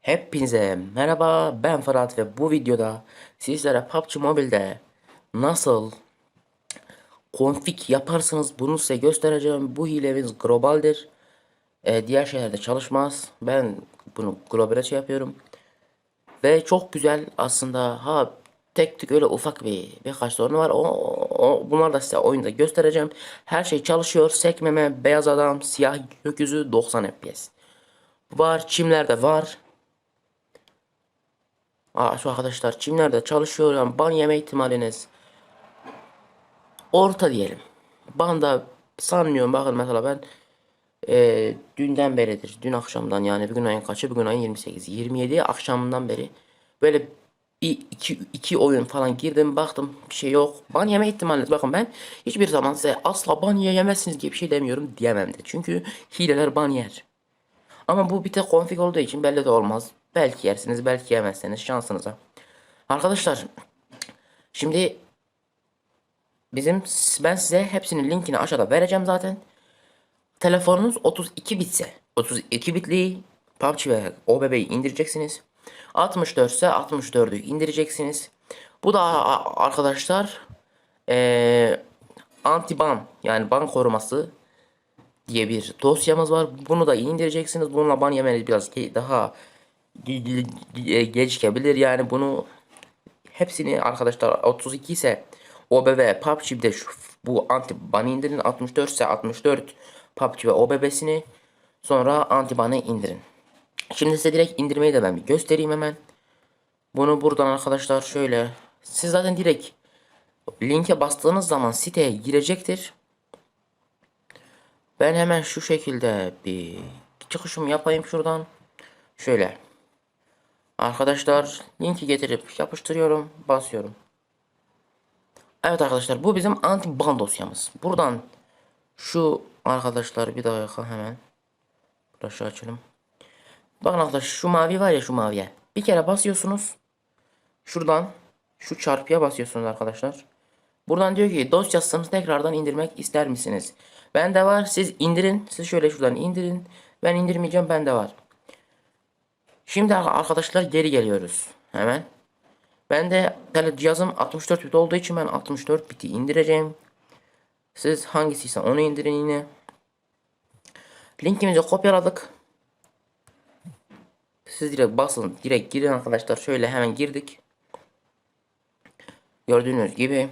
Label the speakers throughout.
Speaker 1: Hepinize merhaba ben Fırat ve bu videoda sizlere PUBG Mobile'de nasıl config yaparsınız bunu size göstereceğim. Bu hilemiz globaldir. Ee, diğer şeylerde çalışmaz. Ben bunu globale şey yapıyorum. Ve çok güzel aslında ha tek tük öyle ufak bir birkaç sorunu var. O, o, bunlar da size oyunda göstereceğim. Her şey çalışıyor. Sekmeme, beyaz adam, siyah gökyüzü 90 FPS. Var, çimlerde var. Aa, şu arkadaşlar çimlerde çalışıyor. Yani ban yeme ihtimaliniz orta diyelim. Banda sanmıyorum. Bakın mesela ben e, dünden beridir dün akşamdan yani bugün ayın kaçı? Bugün ayın 28 27 akşamından beri böyle iki, iki oyun falan girdim baktım bir şey yok. Ban yeme ihtimaliniz. Bakın ben hiçbir zaman size asla ban yemezsiniz gibi bir şey demiyorum diyemem de. Çünkü hileler ban yer. Ama bu bir tek config olduğu için belli de olmaz. Belki yersiniz, belki yemezsiniz şansınıza. Arkadaşlar şimdi bizim ben size hepsinin linkini aşağıda vereceğim zaten. Telefonunuz 32 bitse 32 bitli PUBG ve OBB'yi indireceksiniz. 64 ise 64'ü indireceksiniz. Bu da arkadaşlar eee anti ban yani ban koruması diye bir dosyamız var. Bunu da indireceksiniz. Bununla ban yemeniz biraz daha gecikebilir. Yani bunu hepsini arkadaşlar 32 ise OBB PUBG'de şu bu anti banı indirin. 64 ise 64 PUBG ve OBB'sini sonra anti banı indirin. Şimdi size direkt indirmeyi de ben bir göstereyim hemen. Bunu buradan arkadaşlar şöyle siz zaten direkt linke bastığınız zaman siteye girecektir. Ben hemen şu şekilde bir çıkışımı yapayım şuradan. Şöyle. Arkadaşlar linki getirip yapıştırıyorum. Basıyorum. Evet arkadaşlar bu bizim anti ban dosyamız. Buradan şu arkadaşlar bir dakika hemen. Burası açalım. Bakın arkadaşlar şu mavi var ya şu maviye. Bir kere basıyorsunuz. Şuradan şu çarpıya basıyorsunuz arkadaşlar. Buradan diyor ki dosyasını tekrardan indirmek ister misiniz? Bende var. Siz indirin. Siz şöyle şuradan indirin. Ben indirmeyeceğim. Bende var. Şimdi arkadaşlar geri geliyoruz. Hemen. Ben de tele cihazım 64 bit olduğu için ben 64 biti indireceğim. Siz hangisiyse onu indirin yine. Linkimizi kopyaladık. Siz direkt basın. Direkt girin arkadaşlar. Şöyle hemen girdik. Gördüğünüz gibi.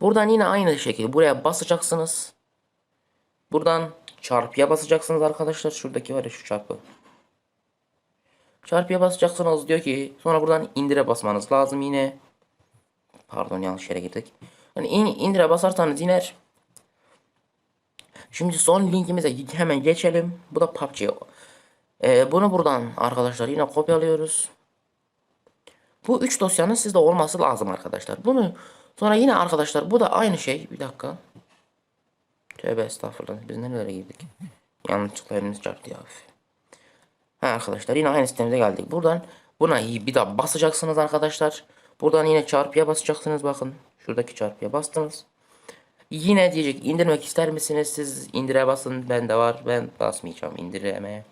Speaker 1: Buradan yine aynı şekilde buraya basacaksınız. Buradan çarpıya basacaksınız arkadaşlar. Şuradaki var ya şu çarpı. Çarpıya basacaksınız diyor ki sonra buradan indire basmanız lazım yine. Pardon yanlış yere girdik. Hani in, indire basarsanız iner. Şimdi son linkimize hemen geçelim. Bu da PUBG. Ee, bunu buradan arkadaşlar yine kopyalıyoruz. Bu üç dosyanın sizde olması lazım arkadaşlar. Bunu sonra yine arkadaşlar bu da aynı şey. Bir dakika. Tövbe estağfurullah. Biz nerelere girdik? Yanlışlıkla elimiz çarptı ya. Ha arkadaşlar yine aynı sistemimize geldik. Buradan buna iyi bir daha basacaksınız arkadaşlar. Buradan yine çarpıya basacaksınız bakın. Şuradaki çarpıya bastınız. Yine diyecek indirmek ister misiniz? Siz indire basın. Bende var. Ben basmayacağım indiremeye.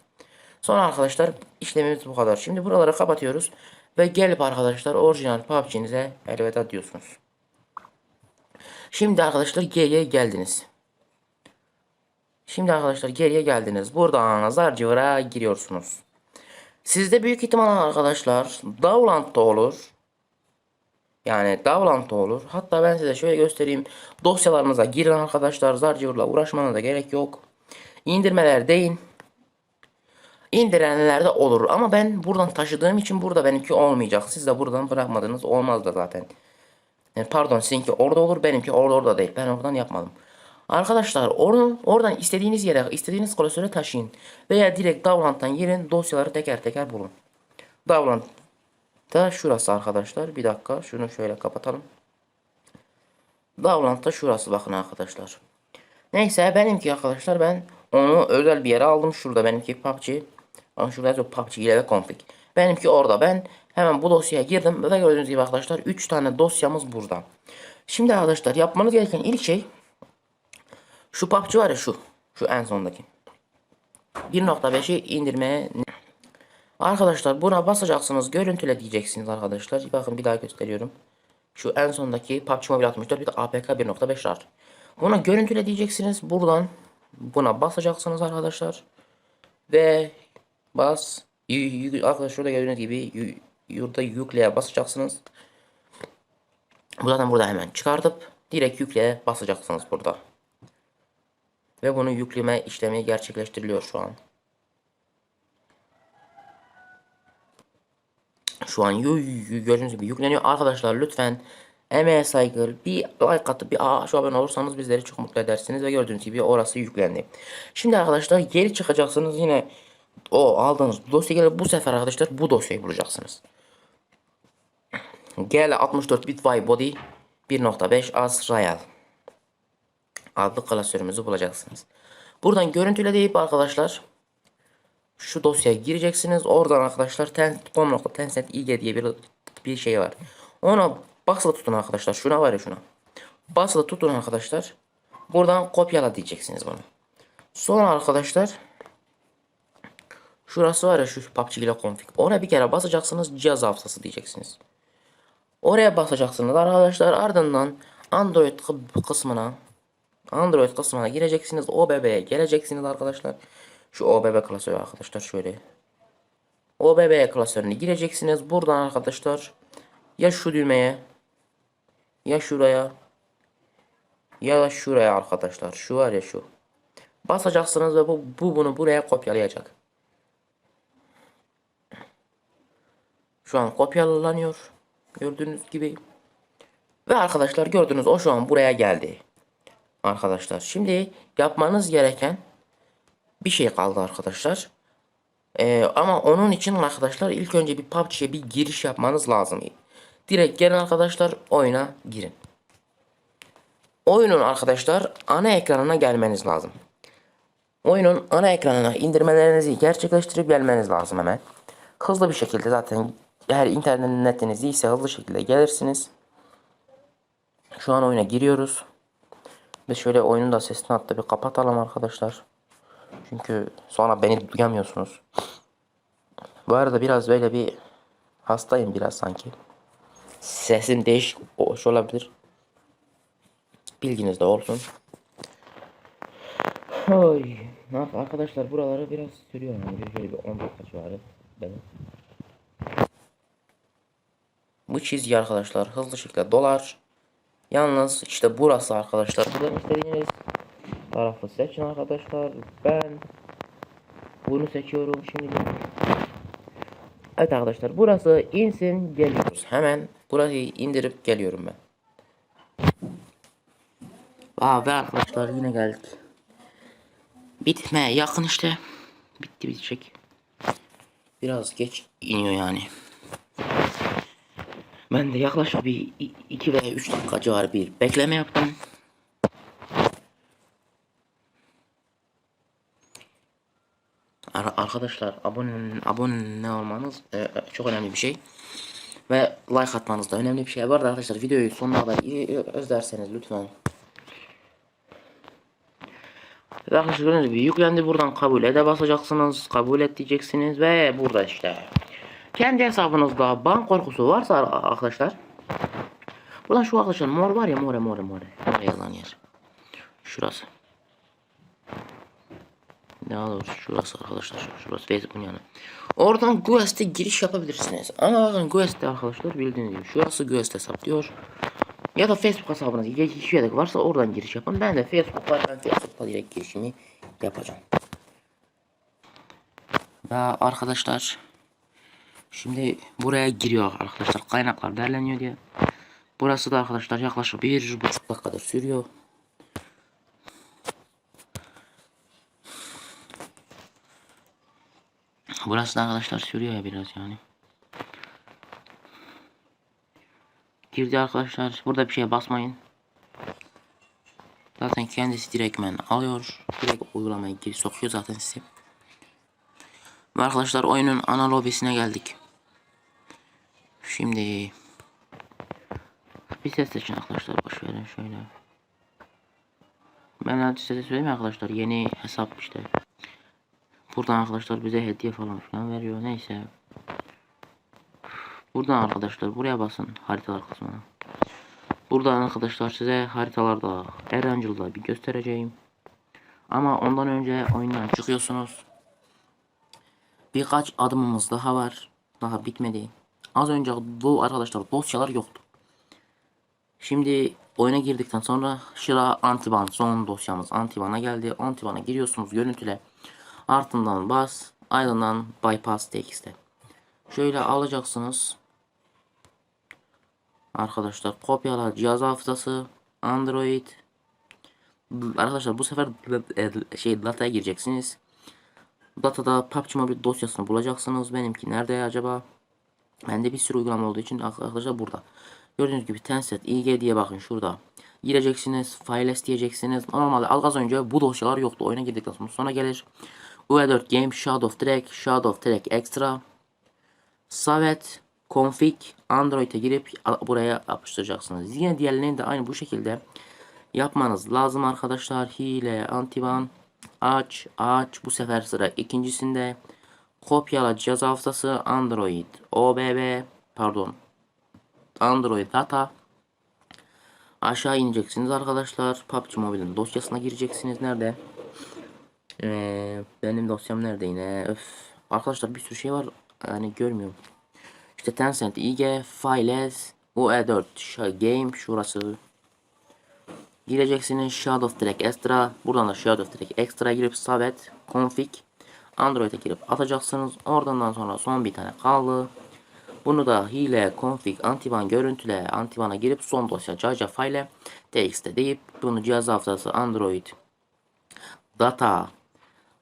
Speaker 1: Sonra arkadaşlar işlemimiz bu kadar. Şimdi buraları kapatıyoruz. Ve gelip arkadaşlar orijinal PUBG'nize elveda diyorsunuz. Şimdi arkadaşlar geriye geldiniz. Şimdi arkadaşlar geriye geldiniz. Buradan Zarcıvır'a giriyorsunuz. Sizde büyük ihtimal arkadaşlar Davlant'ta olur. Yani Davlant'ta olur. Hatta ben size şöyle göstereyim. Dosyalarınıza girin arkadaşlar. Zarcıvır'la uğraşmanıza da gerek yok. İndirmeler deyin. İndirenlerde olur ama ben buradan taşıdığım için burada benimki olmayacak. Siz de buradan bırakmadınız olmaz da zaten. Yani pardon sizinki orada olur benimki orada orada değil. Ben oradan yapmadım. Arkadaşlar onu oradan istediğiniz yere istediğiniz klasöre taşıyın. Veya direkt Davlant'tan girin dosyaları teker teker bulun. Davlant da şurası arkadaşlar. Bir dakika şunu şöyle kapatalım. Davlant'ta şurası bakın arkadaşlar. Neyse benimki arkadaşlar ben onu özel bir yere aldım. Şurada benimki PUBG. Ama şurada yazıyor PUBG ile ve config. Benimki orada. Ben hemen bu dosyaya girdim ve gördüğünüz gibi arkadaşlar 3 tane dosyamız burada. Şimdi arkadaşlar yapmanız gereken ilk şey şu PUBG var ya şu. Şu en sondaki. 1.5'i indirmeye Arkadaşlar buna basacaksınız. Görüntüle diyeceksiniz arkadaşlar. Bakın bir daha gösteriyorum. Şu en sondaki PUBG Mobile 64 bir de APK 1.5 var. Buna görüntüle diyeceksiniz. Buradan buna basacaksınız arkadaşlar. Ve bas. Arkadaşlar şurada gördüğünüz gibi yurda yükleye basacaksınız. Bu zaten burada hemen çıkartıp direkt yükleye basacaksınız burada. Ve bunu yükleme işlemi gerçekleştiriliyor şu an. Şu an gördüğünüz gibi yükleniyor. Arkadaşlar lütfen emeğe saygı bir like atıp bir şu abone olursanız bizleri çok mutlu edersiniz. Ve gördüğünüz gibi orası yüklendi. Şimdi arkadaşlar geri çıkacaksınız yine o aldığınız dosya gelir. Bu sefer arkadaşlar bu dosyayı bulacaksınız. GL 64 bit Y body 1.5 as Royal adlı klasörümüzü bulacaksınız. Buradan görüntüle deyip arkadaşlar şu dosyaya gireceksiniz. Oradan arkadaşlar ten.com.tencent ig diye bir bir şey var. Ona basılı tutun arkadaşlar. Şuna var ya şuna. Basılı tutun arkadaşlar. Buradan kopyala diyeceksiniz bunu. Sonra arkadaşlar şurası var ya şu PUBG ile config. Ona bir kere basacaksınız. Cihaz hafızası diyeceksiniz. Oraya basacaksınız arkadaşlar. Ardından Android kı- kısmına Android kısmına gireceksiniz. OBB'ye geleceksiniz arkadaşlar. Şu OBB klasörü arkadaşlar şöyle. OBB klasörüne gireceksiniz. Buradan arkadaşlar ya şu düğmeye ya şuraya ya da şuraya arkadaşlar. Şu var ya şu. Basacaksınız ve bu, bu bunu buraya kopyalayacak. Şu an kopyalanıyor. Gördüğünüz gibi. Ve arkadaşlar gördünüz o şu an buraya geldi. Arkadaşlar şimdi yapmanız gereken bir şey kaldı arkadaşlar. Ee, ama onun için arkadaşlar ilk önce bir PUBG'ye bir giriş yapmanız lazım. Direkt gelin arkadaşlar oyuna girin. Oyunun arkadaşlar ana ekranına gelmeniz lazım. Oyunun ana ekranına indirmelerinizi gerçekleştirip gelmeniz lazım hemen. Hızlı bir şekilde zaten eğer internetiniz iyiyse hızlı şekilde gelirsiniz. Şu an oyuna giriyoruz. Ve şöyle oyunun da sesini hatta bir kapatalım arkadaşlar. Çünkü sonra beni duyamıyorsunuz. Bu arada biraz böyle bir hastayım biraz sanki. Sesim değişik hoş olabilir. Bilginiz de olsun. Oy. Ne yap- Arkadaşlar buraları biraz sürüyor yani şöyle bir 10 dakika civarı benim. Bu çizgi arkadaşlar hızlı şekilde dolar. Yalnız işte burası arkadaşlar. Buradan istediğiniz tarafı seçin arkadaşlar. Ben bunu seçiyorum şimdi. Evet arkadaşlar burası insin geliyoruz. Hemen burayı indirip geliyorum ben. Aa ve arkadaşlar yine geldik. Bitmeye yakın işte. Bitti bitecek. Biraz geç iniyor yani. Ben de yaklaşık bir 2 veya 3 dakika civarı bir bekleme yaptım. Ar- Arkadaşlar abone abone olmanız e, e, çok önemli bir şey. Ve like atmanız da önemli bir şey. Bu arkadaşlar videoyu sonuna kadar özlerseniz lütfen. Arkadaşlar gördüğünüz gibi yüklendi buradan kabul ede basacaksınız. Kabul et diyeceksiniz ve burada işte. Kendi hesabınızda bank korkusu varsa ar- arkadaşlar. Buradan şu arkadaşlar mor var ya more more more. More yazan yer. Şurası. Ne olur şurası arkadaşlar. Şurası Facebook'un yanı. Oradan Guest'e giriş yapabilirsiniz. Ama bakın Guest'te arkadaşlar bildiğiniz gibi şurası Guest hesap diyor. Ya da Facebook hesabınız hiçbir yedek varsa oradan giriş yapın. Ben de Facebook var. Ben direkt girişimi yapacağım. Ya arkadaşlar Şimdi buraya giriyor arkadaşlar kaynaklar derleniyor diye. Burası da arkadaşlar yaklaşık bir buçuk dakikadır sürüyor. Burası da arkadaşlar sürüyor ya biraz yani. Girdi arkadaşlar. Burada bir şeye basmayın. Zaten kendisi direktmen alıyor. Direkt uygulamaya gir sokuyor zaten size. Ve arkadaşlar oyunun ana lobisine geldik. Şimdi bir ses seçin arkadaşlar boş verin şöyle. Ben hadi size söyleyeyim arkadaşlar yeni hesap işte. Buradan arkadaşlar bize hediye falan filan veriyor. Neyse. Buradan arkadaşlar buraya basın haritalar kısmına. Buradan arkadaşlar size haritalarda Erangel'da bir göstereceğim. Ama ondan önce oyundan çıkıyorsunuz. Birkaç adımımız daha var. Daha bitmedi. Az önce bu arkadaşlar dosyalar yoktu. Şimdi oyuna girdikten sonra Shira Antiban son dosyamız Antiban'a geldi. Antiban'a giriyorsunuz görüntüle. Ardından bas ardından bypass txt'e. Şöyle alacaksınız. Arkadaşlar kopyala cihaz hafızası Android Arkadaşlar bu sefer şey dataya gireceksiniz. Datada PUBG Mobile dosyasını bulacaksınız. Benimki nerede acaba? Bende bir sürü uygulama olduğu için arkadaşlar burada. Gördüğünüz gibi Tencent IG diye bakın şurada. Gireceksiniz, files diyeceksiniz. Normalde az önce bu dosyalar yoktu. Oyuna girdikten sonra sonra gelir. UE4 Game, Shadow Track, Shadow Track Extra, Savet, Config, Android'e girip buraya yapıştıracaksınız. Yine diğerlerini de aynı bu şekilde yapmanız lazım arkadaşlar. Hile, antiban, aç, aç. Bu sefer sıra ikincisinde. Kopyala cihaz hafızası Android, OBB, pardon. Android data. Aşağı ineceksiniz arkadaşlar. PUBG Mobile'in dosyasına gireceksiniz. Nerede? Ee, benim dosyam nerede yine? Öf. Arkadaşlar bir sürü şey var. Yani görmüyorum. İşte Tencent, IG, Files, UE4, Game şurası. Gireceksiniz Shadow Track Extra. Buradan da Shadow Track Extra girip Savet, Config, Android'e girip atacaksınız. Oradan sonra son bir tane kaldı. Bunu da hile, config, antivan görüntüle, antivana girip son dosya Jaja file txt'e deyip bunu cihaz hafızası Android data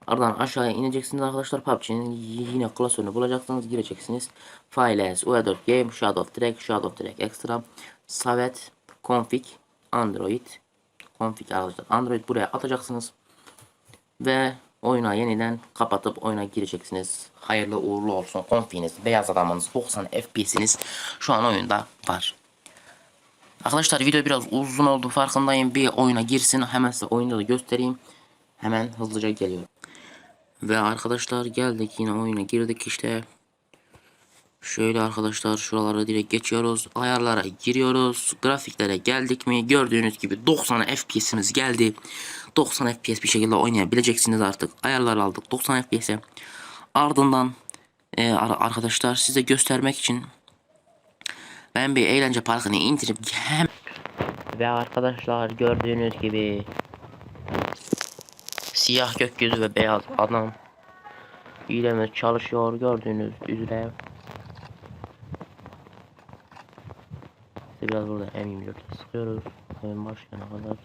Speaker 1: Aradan aşağıya ineceksiniz arkadaşlar. PUBG'nin yine klasörünü bulacaksınız. Gireceksiniz. Files, UE4 Game, Shadow Track, Shadow Track Extra, Savet, Config, Android, Config arkadaşlar. Android buraya atacaksınız. Ve oyuna yeniden kapatıp oyuna gireceksiniz. Hayırlı uğurlu olsun. Config'iniz, beyaz adamınız, 90 FPS'iniz şu an oyunda var. Arkadaşlar video biraz uzun oldu farkındayım. Bir oyuna girsin. Hemen size oyunda da göstereyim. Hemen hızlıca geliyorum. Ve arkadaşlar geldik yine oyuna girdik işte. Şöyle arkadaşlar şuralara direkt geçiyoruz. Ayarlara giriyoruz. Grafiklere geldik mi? Gördüğünüz gibi 90 FPS'imiz geldi. 90 FPS bir şekilde oynayabileceksiniz artık. Ayarlar aldık 90 FPS'e. Ardından e, arkadaşlar size göstermek için ben bir eğlence parkını indirip hem ve arkadaşlar gördüğünüz gibi siyah gökyüzü ve beyaz adam hilemiz çalışıyor gördüğünüz üzere İşte biraz burada M24'e sıkıyoruz. Oyun başlayana kadar.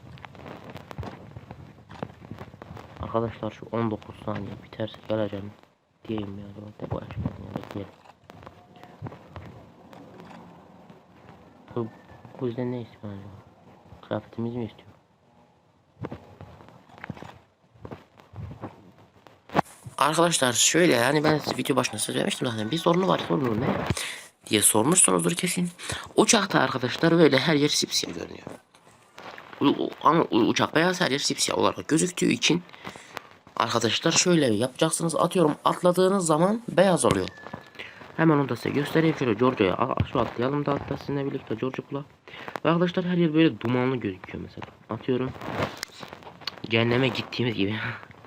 Speaker 1: Arkadaşlar şu 19 saniye biterse geleceğim diyeyim ya. Bu açmadım ya bekleyelim. Bu, bu yüzden ne istiyor acaba? Kıyafetimizi mi istiyor Arkadaşlar şöyle yani ben size video başında söylemiştim zaten. Bir sorunu var sorunu ne diye sormuşsunuzdur kesin. Uçakta arkadaşlar böyle her yer sipsiyah görünüyor. Ama uçak beyaz her yer sipsiyah olarak gözüktüğü için arkadaşlar şöyle yapacaksınız atıyorum atladığınız zaman beyaz oluyor. Hemen onu da size göstereyim şöyle Georgia'ya a- şu atlayalım da hatta sizinle birlikte Georgia Pula. Ve arkadaşlar her yer böyle dumanlı gözüküyor mesela. Atıyorum. Cehenneme gittiğimiz gibi.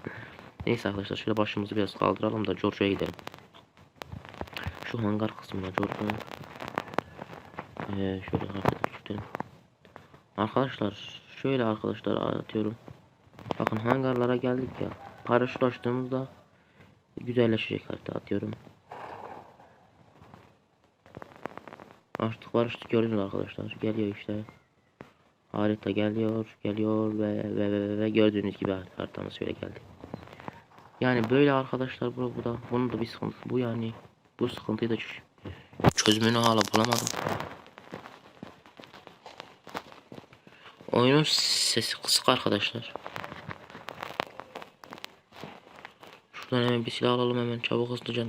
Speaker 1: Neyse arkadaşlar şöyle başımızı biraz kaldıralım da Georgia'ya gidelim. Şu hangar kısmına Georgia'nın. Ee, şöyle hareket tutalım. Arkadaşlar şöyle arkadaşlar atıyorum. Bakın hangarlara geldik ya. Paraşüt açtığımızda güzelleşecek harita atıyorum. Açtık paraşütü gördünüz arkadaşlar. Geliyor işte. Harita geliyor, geliyor ve ve, ve, ve gördüğünüz gibi haritamız şöyle geldi. Yani böyle arkadaşlar bu, bu da bunun da bir sıkıntısı bu yani bu sıkıntıyı da ç- çözümünü hala bulamadım. Oyunun sesi kısık arkadaşlar. Şuradan hemen bir silah alalım hemen çabuk hızlıca.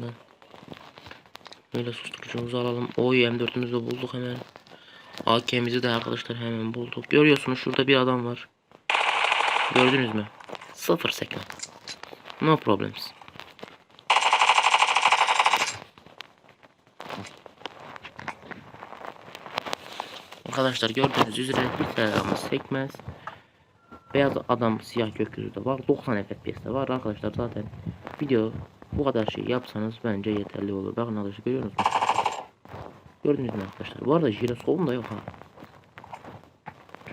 Speaker 1: Böyle susturucumuzu alalım. Oy M4'ümüzü de bulduk hemen. AK'mizi de arkadaşlar hemen bulduk. Görüyorsunuz şurada bir adam var. Gördünüz mü? Sıfır sekme. No problems. Arkadaşlar gördüğünüz üzere hiç silahımız sekmez. Beyaz adam siyah gökyüzü de var. 90 FPS de var arkadaşlar zaten video bu kadar şey yapsanız bence yeterli olur. Bakın arkadaşlar görüyor musunuz? Gördünüz mü arkadaşlar? Bu arada jiroskopum da yok ha.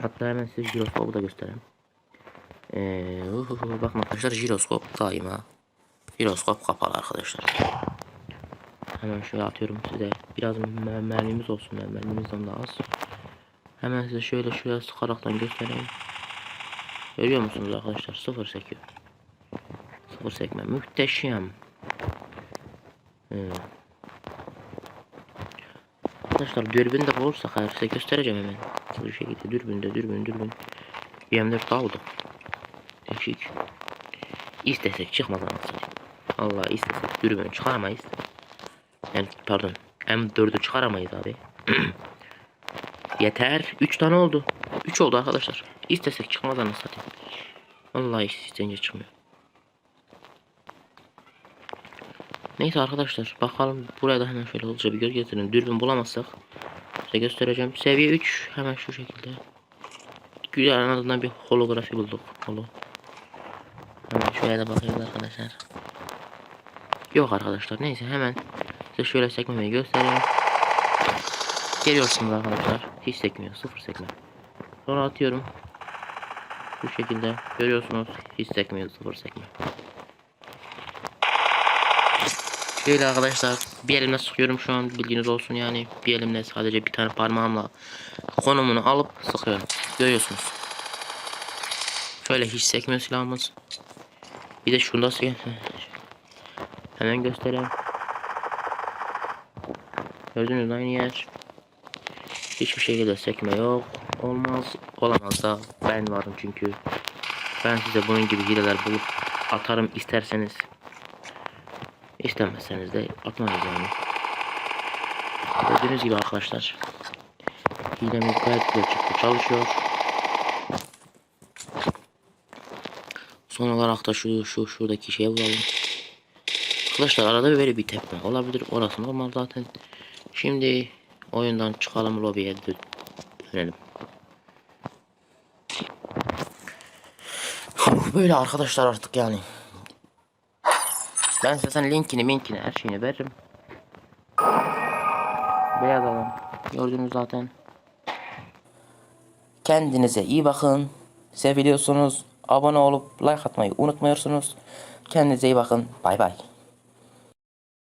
Speaker 1: Hatta hemen size jiroskopu da göstereyim. Ee, bakın arkadaşlar jiroskop daima. Jiroskop kapalı arkadaşlar. Hemen şöyle atıyorum size. Biraz mer- mermimiz olsun. Yani mermimizden daha az. Hemen size şöyle şuraya sıkaraktan göstereyim. Görüyor musunuz arkadaşlar? Sıfır sekiyor. Sıfır sekme. Muhteşem. Ee, Arkadaşlar dürbün de bulursak eğer size göstereceğim hemen. Bir şekilde dürbün dürbün. BM4 daha oldu. Değişik. İstesek çıkmaz anasını. Allah istesek dürbün çıkaramayız. Yani pardon M4'ü çıkaramayız abi. Yeter. 3 tane oldu. 3 oldu arkadaşlar. İstesek çıkmaz anasını satayım. Vallahi isteyince çıkmıyor. Neyse arkadaşlar bakalım buraya da hemen şöyle hızlıca bir göz getirin. Dürbün bulamazsak size göstereceğim. Seviye 3 hemen şu şekilde. Güzel en azından bir holografi bulduk. Holo. Hemen şöyle de bakıyoruz arkadaşlar. Yok arkadaşlar neyse hemen size şöyle sekmemeyi göstereyim. Geliyorsunuz arkadaşlar. Hiç sekmiyor. Sıfır sekme. Sonra atıyorum. Bu şekilde görüyorsunuz. Hiç sekmiyor. Sıfır sekme. Şöyle arkadaşlar bir elimle sıkıyorum şu an bilginiz olsun yani bir elimle sadece bir tane parmağımla konumunu alıp sıkıyorum görüyorsunuz şöyle hiç sekmiyor silahımız bir de şunda hemen göstereyim gördüğünüz aynı yer hiçbir şekilde sekme yok olmaz olamaz da ben varım çünkü ben size bunun gibi hileler bulup atarım isterseniz İstemezseniz de atmayız yani. Gördüğünüz gibi arkadaşlar. Hilemiz gayet güzel çıktı. Çalışıyor. Son olarak da şu şu şuradaki şeye vuralım. Arkadaşlar arada böyle bir tepme olabilir. Orası normal zaten. Şimdi oyundan çıkalım lobiye dö- dönelim. Böyle arkadaşlar artık yani. Ben sen linkini, minkini, her şeyini veririm. Beyaz adam. Gördünüz zaten. Kendinize iyi bakın. Seviliyorsunuz. Abone olup like atmayı unutmuyorsunuz. Kendinize iyi bakın. Bay bay.